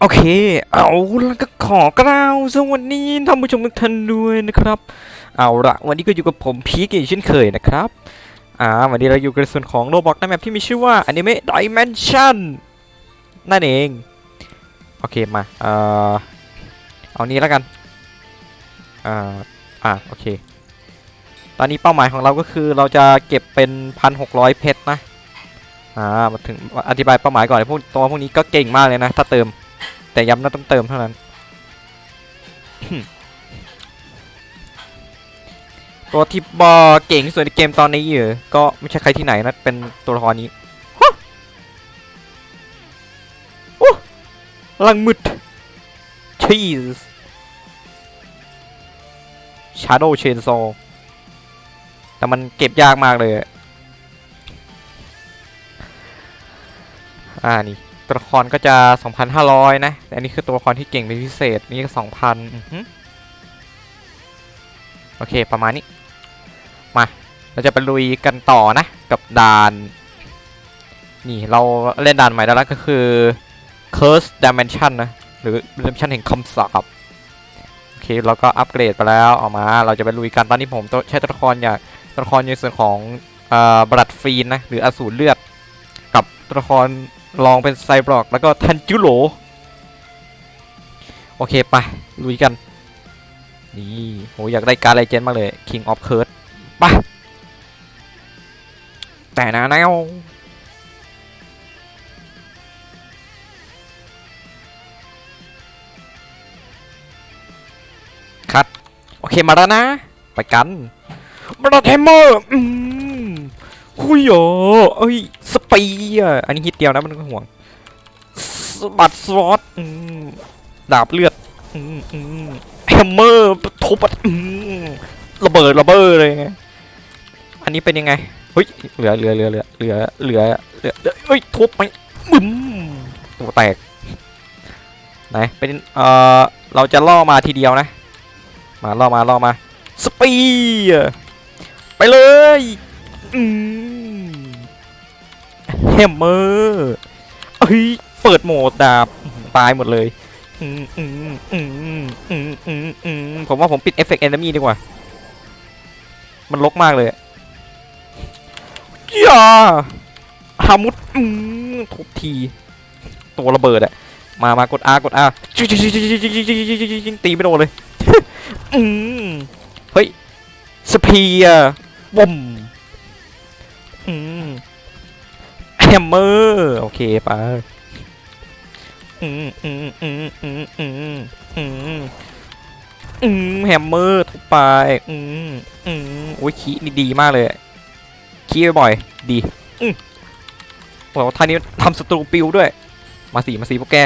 โอเค เอาแล้วก็ขอกล่าวสวัสดีท่านผู้ชมทุกท่านด้วยนะครับ เอาละวันนี้ก็อยู่กับผมพีกอีกเช่นเคยนะครับ อ่า วันนี้เราอยู่ในส่วนของโรบอกในแมปที่มีชื่อว่า Anime Dimension นั่นเอง โอเค มา เอ่อ เอานี้แล้วกัน อ่า อ่า โอเค ตอนนี้เป้าหมายของเราก็คือเราจะเก็บเป็นพันหกร้อยเพชรนะ อ่ามาถึงอธิบายเป้าหมายก่อนไอ้พวกตัวพวกนี้ก็เก่งมากเลยนะ ถ้าเติม แต่ย้ำนะต้องเติมเท่านั้น ตัวที่บอเก่งที่สุดในเกมตอนนี้เหรอก็ไม่ใช่ใครที่ไหนนะ เป็นตัวละครนี้โอ้ลังมืด cheese shadow chainsaw แต่มันเก็บยากมากเลย อ่านี่ตัวละครก็จะ 2,500 นะแต่อันนี้คือตัวละครที่เก่งเป็นพิเศษ นี่ก็ 2,000อือหือโอเค ประมาณนี้ มา เราจะไปลุยกันต่อนะ กับด่าน นี่เราเล่นด่านใหม่แล้วนะก็คือ Curse Dimension นะ หรือ Dimension แห่งคำสาปโอเค เราก็อัปเกรดไปแล้วออกมา เราจะไปลุยกันตอนนี้ผมใช้ตัวละครอย่างตัวละครในส่วนของเอ่อบรัดฟีนนะ หรืออสูรเลือด กับตัวละคร ลองเป็นไซบอร์กแล้วก็ทันจิโรโอเคไปลุยกัน นี่โหอยากได้การไลเจนมากเลย King of Curse ไปแต่นะแนวคัดโอเคมาแล้วนะ ไปกันบราเทมเมอร์ อืมหุยโอเอ้ย ปี๊อันนี้ฮิตเดียวนะมันก็ห่วงบัตรสล็อตดาบเลือดแฮมเมอร์ทุบระเบิดระเบิดเลยอันนี้เป็นยังไงเฮ้ยเหลือเหลือเหลือเหลือเหลือเหลือเฮ้ยทุบไปบึ้มตัวแตกไหนเป็นเอ่อเราจะล่อมาทีเดียวนะ มาล่อมาล่อมาสปีไปเลยอืม แฮมเมอร์เอ้ย เปิดโหมดดาบตายหมดเลยผมว่าผมปิดเอฟเฟกต์แอนมี่ดีกว่า มันลกมากเลยย่าฮามุดทุบที ตัวระเบิดอะมามากด R กด R จิงจิงจิงจิงจิงจิงจิงจิงจิงจิงตีไม่โดนเลยเฮ้ยสเปียร์บ่ม แฮมเมอร์โอเคไปอืมอืมอืมอืมอืมอืมอืมแฮมเมอร์ทุบไปอืมอืมโอ้ยคีนี่ดีมากเลยคีบ่อยดีอืมโอ้ท่านี้ทำสตรูปิวด้วย มาสีมาสีพวกแก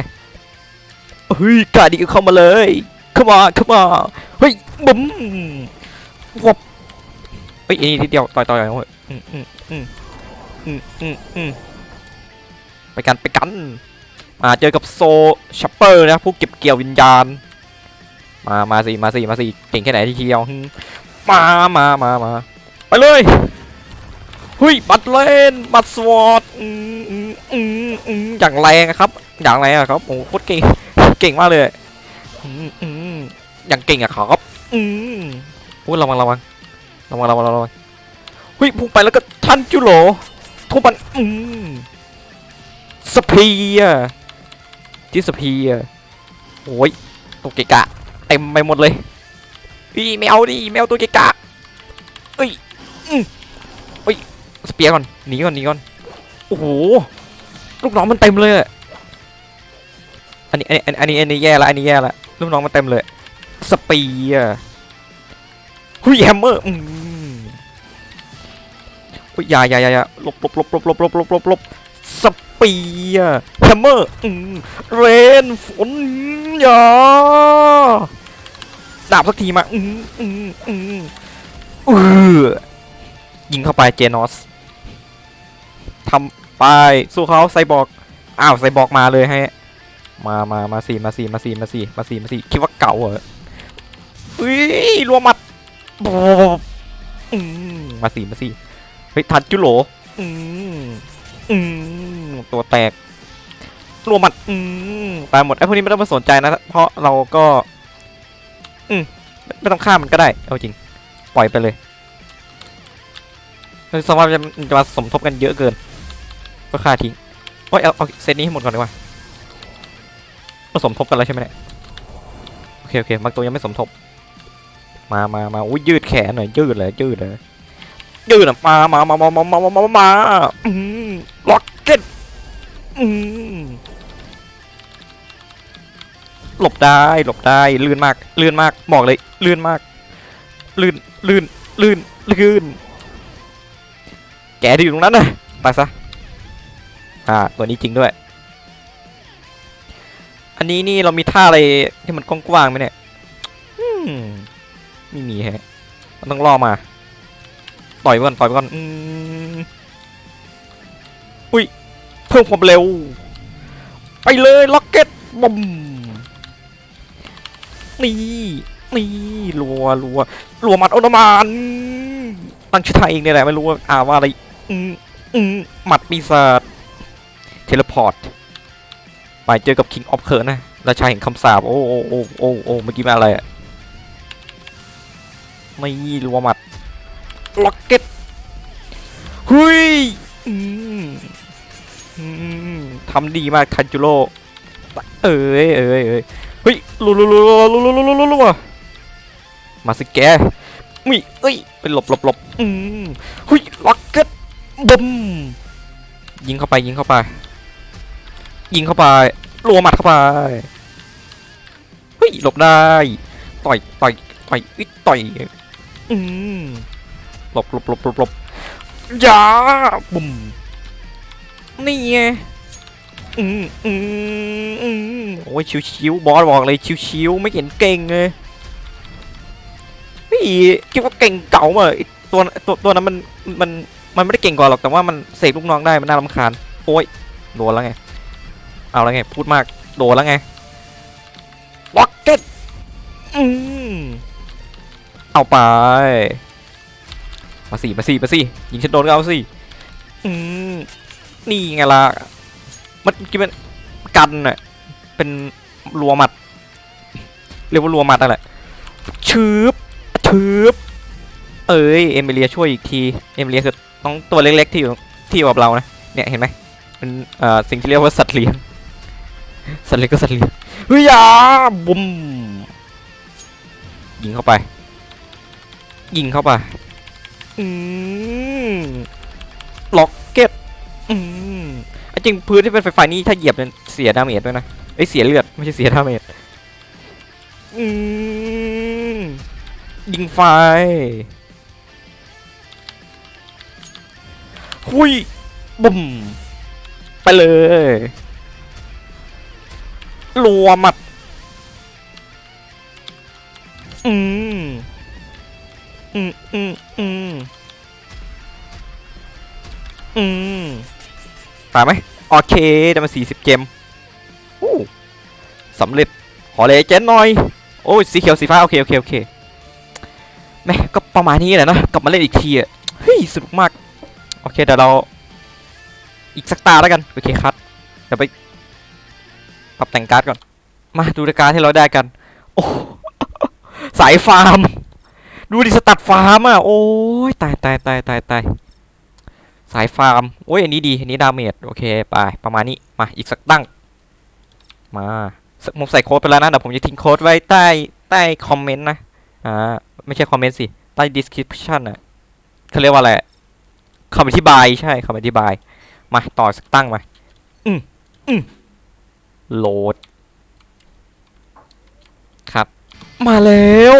เฮ้ยกาดีก็เข้ามาเลยเข้ามาเข้ามาเฮ้ยบุ้มวบเฮ้ยอันนี้ทีเดียวต่อยต่อยเฮ้ยอืมอืมอืมอืมอืมอืม ไปกันไปกันมาเจอกับโซชัปเปอร์นะผู้เก็บเกี่ยววิญญาณ มามาสิมาสิมาสิเก่งแค่ไหนที่เที่ยวมามามามาไปเลยเฮ้ยบัตเลนบัตสวอตอย่างแรงอะครับอย่างแรงอะครับโอ้โหโคตรเก่งเก่งมากเลยอืมอืมอย่างเก่งอะครับอืมอุ้ยระวังระวังระวังระวังระวังเฮ้ยพุ่งไปแล้วก็ทันจุโหลทุบมันอืม สเปียร์ที่สเปียโอ้ยตัวเกะกะเต็มไปหมดเลยพี่ไม่เอาดิไม่เอาตัวเกะกะเอ้ยอืมเอ้ยสเปียก่อนหนีก่อนหนีก่อนโอ้โหลูกน้องมันเต็มเลยอันนี้อันนี้อันนี้อันนี้แย่ละอันนี้แย่ละลูกน้องมันเต็มเลยสเปียหุยแฮมเมอร์อืมอุ๊ยอย่ายาย่าย่าหลบลบลบลบลบลบลบลบ สเปียร์แฮมเมอร์เรนฝนยาดาบสักทีมา อืมอืมอืมอือยิงเข้าไปเจนอสทำไป สู้เขาไซบอร์กอ้าวไซบอร์กมาเลยให้มามามาสี่มาสี่มาสี่มาสี่มาสี่มาสี่คิดว่าเก่าเหรออุ้ยรัวมัดบอืมมาสี่มาสี่เฮ้ยทันจุโหลอืมอืม ตัวแตกรวมหมัดอืมตายหมดไอ้พวกนี้ไม่ต้องมาสนใจนะ เพราะเราก็ อืมไม่ต้องฆ่ามันก็ได้ เอาจริง ปล่อยไปเลยเฮ้ยสมมติจะจะมาสมทบกันเยอะเกิน ก็ฆ่าทิ้งโอ้ยเอาเอาเซตนี้ให้หมดก่อนดีกว่าเราสมทบกันแล้วใช่ไหมเนี่ยโอเคโอเคบางตัวยังไม่สมทบ มามามาอุ้ยยืดแขนหน่อยยืดเลยยืดเลยยืดอะมามามามามามามามามาอืมล็อกเก็ต อืมหลบได้หลบได้ลื่นมากลื่นมากบอกเลยลื่นมากลื่นลื่นลื่นลื่น แกที่อยู่ตรงนั้นนะไปซะอ่าตัวนี้จริงด้วย อันนี้นี่เรามีท่าอะไรที่มันกว้างๆไหมเนี่ยมไม่มีฮะมันต้องล่อมาต่อยก่อนต่อยก่อนอุ้ย เพิ่มความเร็ว ไปเลยล็อกเก็ตบอมนี่นี่รัวรัวรัวหมัดอาน้ำมันตั้งชื่อไทยเองเนี่ยแหละไม่รู้ว่าอ่าว่าอะไรอืมอืมหมัดปีศาจเทเลพอร์ตไปเจอกับ King of เคิร์นะราชาแห่งคำสาปโอ้โอ้โอ้โอ้โอ้เมื่อกี้มาอะไรอะไม่รัวหมัดล็อกเก็ตเฮ้ยอืม ทำดีมากคันจูโร่เอ้ยเอ้ยเอ้ยเฮ้ยรัวรัวรัวรัวรัวรัวรัวรัวรัวมาสิแกมิเอ้ยไปหลบหลบหลบอืมเฮ้ยล็อกเก็ตบึมยิงเข้าไปยิงเข้าไป ยิงเข้าไปรัวหมัดเข้าไปเฮ้ยหลบได้ ต่อยต่อยต่อยอิต่อยอืมหลบหลบหลบหลบหลบยาบุ่ม นี่ไงอืมอืมอืมโอ้ยชิวๆบอสบอกเลยชิวๆไม่เห็นเก่งเลยพี่คิดว่าเก่งเก่ามาตัวตัวตัวนั้นมันมันมันไม่ได้เก่งกว่าหรอกแต่ว่ามันเสกลูกน้องได้มันน่ารำคาญโอ้ยโดนแล้วไงเอาแล้วไงพูดมากโดนแล้วไงล็อกเก็ตอืมเอาไปมาสิมาสิมาสิยิงฉันโดนก็เอาสิอืม นี่ไงล่ะมันกินเป็นกันน่ะเป็นรัวหมัด เรียกว่ารัวหมัดนั่นแหละชืบชืบเอ้ยเอมิเลียช่วยอีกทีเอมิเลียคือน้องตัวเล็กๆที่อยู่ที่อยู่กับเรานะเนี่ยเห็นไหมเป็นเอ่อสิ่งที่เรียกว่าสัตว์เลี้ยงสัตว์เล็กก็สัตว์เลี้ยงเฮ้ยยาบุ้มยิงเข้าไป ยิงเข้าไปอืมล็อก อืมจริงพื้นที่เป็นไฟฟ้านี่ถ้าเหยียบเนี่ยเสียดาเมจด้วยนะเอ้เสียเลือดไม่ใช่เสียดาเมจอืมยิงไฟหุยบุ้มไปเลยรัวมัดอืม ตายไหมโอเคได้มาสี่สิบเกมโอ้สำเร็จขอเลยเจนหน่อย โอ้ยสีเขียวสีฟ้าโอเคโอเคโอเคแม่ก็ประมาณนี้แหละนะกลับมาเล่นอีกทีอะเฮ้ยสนุกมากโอเคเดี๋ยวเราอีกสักตาแล้วกันโอเคครับเดี๋ยวไปปรับแต่งการ์ดก่อน มาดูรายการที่เราได้กัน โอ้สายฟาร์ม ดูดิสตัดฟาร์มอะโอ้ยตายตายตายตายตาย สายฟาร์ม โอ้ยอันนี้ดี อันนี้ดาเมจ โอเค ไป ประมาณนี้ มา อีกสักตั้ง มาผมใส่โค้ดไปแล้วนะ เดี๋ยวผมจะทิ้งโค้ดไว้ใต้ ใต้คอมเมนต์นะ อ่า ไม่ใช่คอมเมนต์สิ ใต้ description อะเขาเรียกว่าอะไรคำอธิบาย ใช่คำอธิบาย มา ต่อสักตั้งมา อืมอืมโหลด ครับ มาแล้ว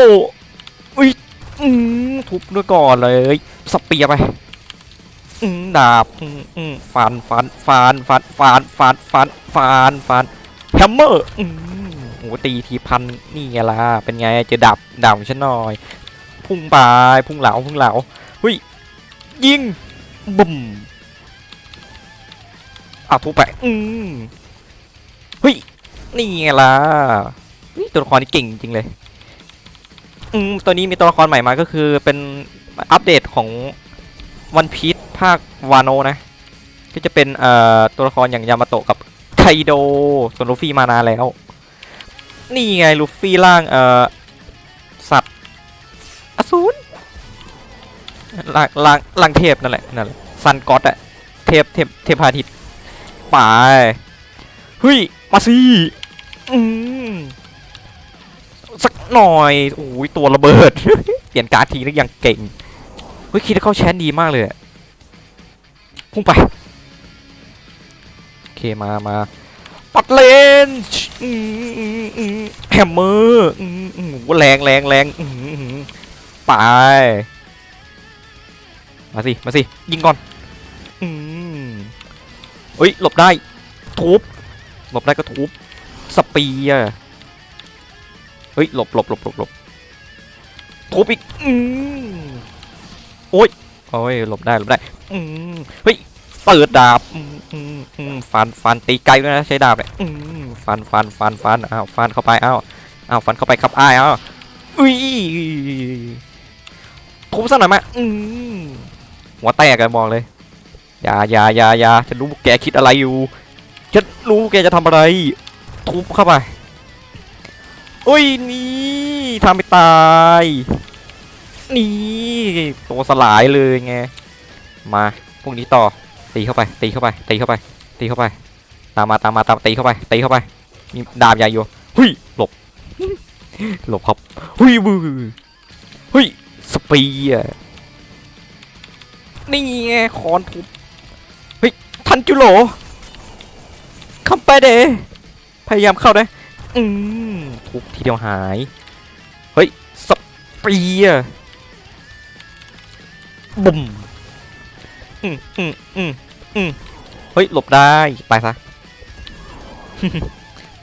อุ้ย อืมทุบด้วยก่อนเลย สเปียไป ดาบฟันฟันฟันฟันฟันฟันฟันฟันฟันแฮมเมอร์โอ้ตีทีพันนี่ไงล่ะเป็นไงเจอดาบดาบฉันหน่อย พุ่งไปพุ่งเหลาพุ่งเหลาเฮ้ยยิงบุ่มอะทุบไปอืมเฮ้ยนี่ไงล่ะนี่ตัวละครนี่เก่งจริงเลยอืมตัวนี้มีตัวละครใหม่มาก็คือเป็นอัปเดตของวันพี e ภาควานโนนะก็จะเป็นเอ่อตัวละครอย่างยามาโตะกับไคโดส่วนลูฟี่มานานแล้ว นี่ไงลูฟี่ร่างเอ่อสัตว์อสูรร่างร่างร่างเทพนั่นแหละนั่นแหละซันก็อตอะเทพเทพเทพพาทิตย์ไปเฮ้ยมาสิอืมสักหน่อยโอ้ยตัวระเบิด เปลี่ยนการดทีนึกยังเก่งเฮ้ยคิดว่าเขาแชนดีมากเลยอะ พุ่งไป โอเคมามาปัดเลนแฮมเมอร์อือโหแรงแรงแรงไป มาสิ มาสิ ยิงก่อนเฮ้ย หลบได้ ทุบ หลบได้ก็ทุบ สปียร์เฮ้ย หลบหลบหลบหลบหลบทุบอีกอืมโอ้ยโอ้ย หลบได้ หลบได้ อืมเฮ้ยเปิดดาบอืมอืมฟันฟันตีไกลด้วยนะใช้ดาบเนี่ยอืมฟันฟันฟันฟันอ้าวฟันเข้าไปอ้าวอ้าวฟันเข้าไปครับอ้ายอ้าวอุ้ยทุบซะหน่อยมาอืมหัวแตกกันบอกเลยอย่าอย่าอย่าอย่าฉันรู้แกคิดอะไรอยู่ฉันรู้แกจะทำอะไร ทุบเข้าไปอุ้ยนี่ทำไม่ตายนี่ตัวสลายเลยไง มาพวกนี้ต่อตีเข้าไป ตีเข้าไป ตีเข้าไป ตีเข้าไป ตามมาตามมาตามตีเข้าไป ตีเข้าไป มีดาบใหญ่อยู่หุยหลบ หลบครับหุยบือหุยสปีอะนี่ไงคอนทุบเฮ้ยทันจุโหลเข้าไปเดพยายามเข้าได้อืมทุบทีเดียวหายเฮ้ยสปีอะบุ่ม อืมอืมอืมอืมเฮ้ย หลบได้ ไปซะ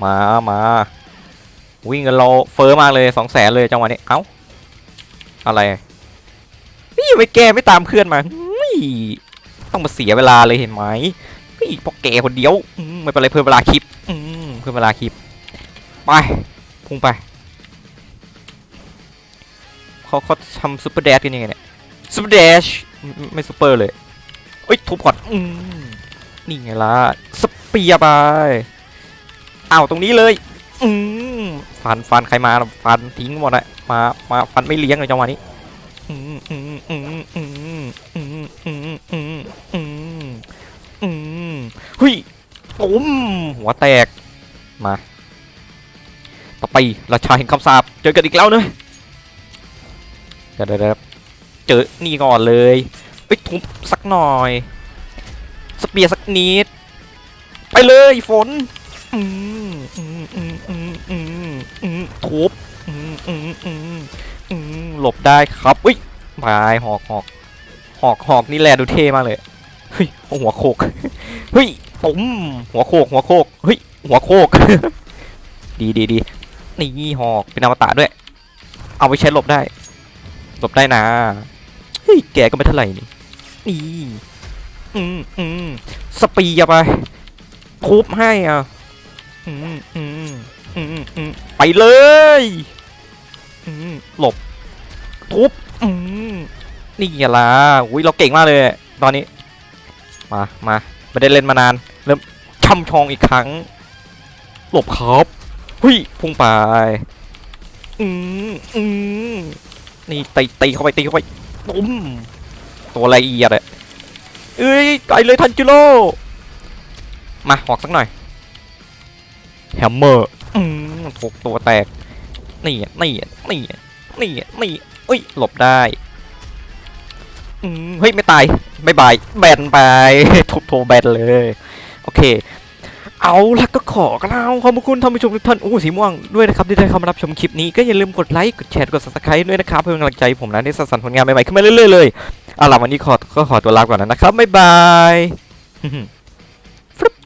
มามาวิ่งกันเราเฟอร์มากเลยสองแสนเลยจังหวะนี้ เอ้า อะไรนี่ไปแกไม่ตามเพื่อนมาต้องมาเสียเวลาเลยเห็นไหมพี่พอแกคนเดียวไม่เป็นไรเพิ่มเวลาคลิปอืมเพิ่มเวลาคลิป ไป พุ่งไปเขาเขาทำซูเปอร์แดชกันยังไงเนี่ยซูเปอร์แดชไม่ซูเปอร์เลย เฮ้ยทุบก่อนอืมนี่ไงล่ะสเปียไปเอาตรงนี้เลยอืมฟันฟันใครมาฟันทิ้งหมดเลยมามาฟันไม่เลี้ยงเลยจังหวะนี้หุยตุ้มหัวแตกมา ต่อไปราชาแห่งคำสาปเจอกันอีกแล้วเนอะเดี๋ยวเจอนี่ก่อนเลย เอ้ยทุบสักหน่อย สเปียร์สักนิด ไปเลยฝนทุบหลบได้ครับอุ้ยบายหอกหอกหอกหอกนี่แหละดูเท่มากเลย เฮ้ยหัวโคก เฮ้ยปุ๋มหัวโคก หัวโคก เฮ้ย หัวโคก ดีดีดีนี่หอกเป็นอมตะด้วย เอาไปใช้หลบได้ หลบได้นะ เฮ้ย แกก็ไม่เท่าไหร่นี่ นี่อืมอืมสปียร์ไปทุบให้อะอืมอืมอืมอืมไปเลยอืมหลบทุบอืมนี่ไงล่ะอุ้ยเราเก่งมากเลย ตอนนี้ มามาไม่ได้เล่นมานาน เริ่มช่ำชองอีกครั้ง หลบครับหุยพุ่งไปอืมอืมนี่ตีตีเข้าไปตีเข้าไปตุ้ม ตัวละเอียดอะเอ้ยไกลเลยทันจิโร่มาหอกสักหน่อยแฮมเมอร์อืมถูกตัวแตกนี่นี่นี่นี่นี่เอ้ยหลบได้อืมเฮ้ยไม่ตายไม่บายแบนไปทุบโทแบนเลยโอเคเอาละก็ขอกล่าวขอบคุณท่านผู้ชมทุกท่านโอ้สีม่วงด้วยนะครับที่ได้เข้ามารับชมคลิปนี้ก็อย่าลืมกดไลค์กดแชร์กด subscribe ด้วยนะครับเพื่อเป็นกำลังใจผมนะได้สร้างสรรผลงานใหม่ๆขึ้นมาเรื่อยๆเลย เอาล่ะวันนี้ขอก็ขอตัวลาก่อนนะครับบ๊ายบาย